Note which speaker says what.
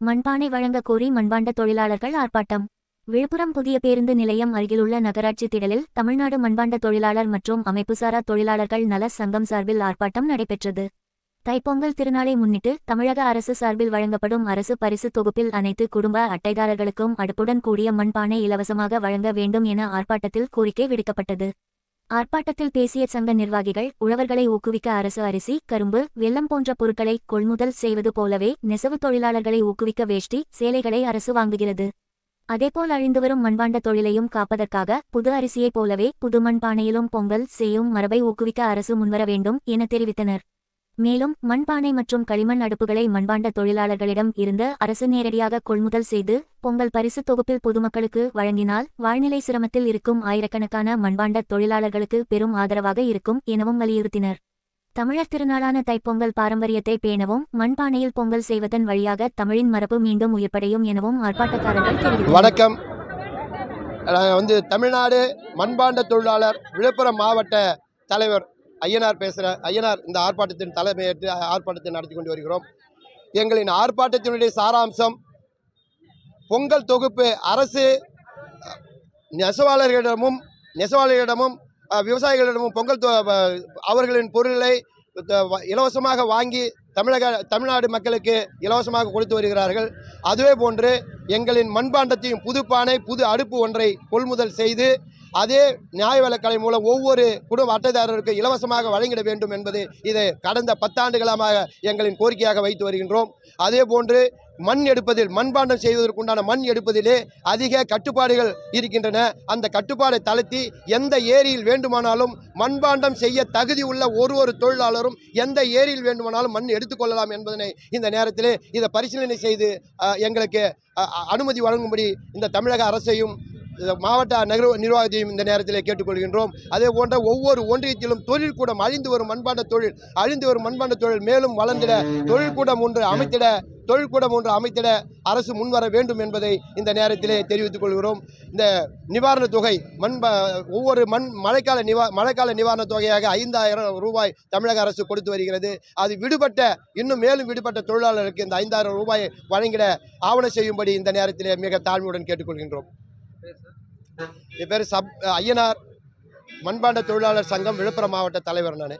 Speaker 1: மண்பானை வழங்க கோரி மண்பாண்ட தொழிலாளர்கள் ஆர்ப்பாட்டம். விழுப்புரம் புதிய பேருந்து நிலையம் அருகிலுள்ள நகராட்சி திடலில் தமிழ்நாடு மண்பாண்ட தொழிலாளர் மற்றும் அமைப்புசாரா தொழிலாளர்கள் நல சங்கம் சார்பில் ஆர்ப்பாட்டம் நடைபெற்றது. தைப்பொங்கல் திருநாளை முன்னிட்டு தமிழக அரசு சார்பில் வழங்கப்படும் அரசு பரிசு தொகுப்பில் அனைத்து குடும்ப அட்டைதாரர்களுக்கும் அடுப்புடன் கூடிய மண்பானை இலவசமாக வழங்க வேண்டும் என ஆர்ப்பாட்டத்தில் கோரிக்கை விடுக்கப்பட்டது. ஆர்ப்பாட்டத்தில் பேசிய சங்க நிர்வாகிகள் உழவர்களை ஊக்குவிக்க அரசு அரிசி கரும்பு வெள்ளம் போன்ற பொருட்களை கொள்முதல் செய்வது போலவே நெசவு தொழிலாளர்களை ஊக்குவிக்க வேஷ்டி சேலைகளை அரசு வாங்குகிறது. அதேபோல் அழிந்துவரும் மண்பாண்ட தொழிலையும் காப்பதற்காக புது அரிசியைப் போலவே புது மண்பானையிலும் பொங்கல் செய்யும் மரபை ஊக்குவிக்க அரசு முன்வர வேண்டும் என தெரிவித்தனர். மேலும் மண்பானை மற்றும் களிமண் அடுப்புகளை மண்பாண்ட தொழிலாளர்களிடம் இருந்து அரசு நேரடியாக கொள்முதல் செய்து பொங்கல் பரிசு தொகுப்பில் பொதுமக்களுக்கு வழங்கினால் வாழ்நிலை சிரமத்தில் இருக்கும் ஆயிரக்கணக்கான மண்பாண்ட தொழிலாளர்களுக்கு பெரும் ஆதரவாக இருக்கும் எனவும் வலியுறுத்தினர். தமிழர் திருநாளான தைப்பொங்கல் பாரம்பரியத்தை பேணவும் மண்பானையில் பொங்கல் செய்வதன் வழியாக தமிழின் மரபு மீண்டும் உயிர்ப்படையும் எனவும் ஆர்ப்பாட்டக்காரர்கள் தெரிவித்தனர்.
Speaker 2: வணக்கம். வந்து தமிழ்நாடு மண்பாண்ட தொழிலாளர் விழுப்புரம் மாவட்ட தலைவர் ஐயனார் பேசுகிற ஐயனார் இந்த ஆர்ப்பாட்டத்தின் தலைமையேற்று ஆர்ப்பாட்டத்தை நடத்தி கொண்டு வருகிறோம். எங்களின் ஆர்ப்பாட்டத்தினுடைய சாராம்சம் பொங்கல் தொகுப்பு அரசு நெசவாளர்களிடமும் நெசவாளர்களிடமும் விவசாயிகளிடமும் பொங்கல் தொ- அவர்களின் பொருளை த- வ- இலவசமாக வாங்கி தமிழக தமிழ்நாடு மக்களுக்கு இலவசமாக கொடுத்து வருகிறார்கள். அதுவே போன்று எங்களின் மண்பாண்டத்தையும் புது பானை புது அடுப்பு ஒன்றை கொள்முதல் செய்து அதே நியாய விலக்கலை மூலம் ஒவ்வொரு குடும்ப அட்டைதாரருக்கு இலவசமாக வழங்கிட வேண்டும் என்பது இது கடந்த பத்தாண்டுகளமாக எங்களின் கோரிக்கையாக வைத்து வருகின்றோம். அதே போன்று மண் எடுப்பதில் மண்பாண்டம் செய்வதற்குண்டான மண் எடுப்பதிலே அதிக கட்டுப்பாடுகள் இருக்கின்றன. அந்த கட்டுப்பாடை தளர்த்தி எந்த ஏரியில் வேண்டுமானாலும் மண்பாண்டம் செய்ய தகுதி உள்ள ஒரு ஒரு தொழிலாளரும் எந்த ஏரியில் வேண்டுமானாலும் மண் எடுத்துக்கொள்ளலாம் என்பதனை இந்த நேரத்திலே இதை பரிசீலனை செய்து எங்களுக்கு அனுமதி வழங்கும்படி இந்த தமிழக அரசையும் மாவட்ட நகர நிர்வாகத்தையும் இந்த நேரத்தில் கேட்டுக்கொள்கின்றோம். அதே போன்ற ஒவ்வொரு ஒன்றியத்திலும் தொழில்கூடம் அழிந்து வரும் மண்பாண்ட தொழில் அழிந்து வரும் மண்பாண்ட தொழில் மேலும் வளர்ந்திட தொழில்கூடம் ஒன்று அமைத்திட தொழில்கூடம் ஒன்று அமைத்திட அரசு முன்வர வேண்டும் என்பதை இந்த நேரத்திலே தெரிவித்துக் கொள்கிறோம். இந்த நிவாரணத் தொகை மண் ஒவ்வொரு மண் மழைக்கால நிவா மழைக்கால நிவாரணத் தொகையாக ஐந்தாயிரம் ரூபாய் தமிழக அரசு கொடுத்து வருகிறது. அது விடுபட்ட இன்னும் மேலும் விடுபட்ட தொழிலாளர்களுக்கு இந்த ஐந்தாயிரம் ரூபாயை வழங்கிட ஆவணம் செய்யும்படி இந்த நேரத்திலே மிக தாழ்மையுடன் கேட்டுக்கொள்கின்றோம். என் பேர் சப் ஐயனார் மண்பாண்ட தொழிலாளர் சங்கம் விழுப்புரம் மாவட்ட தலைவர் நான்.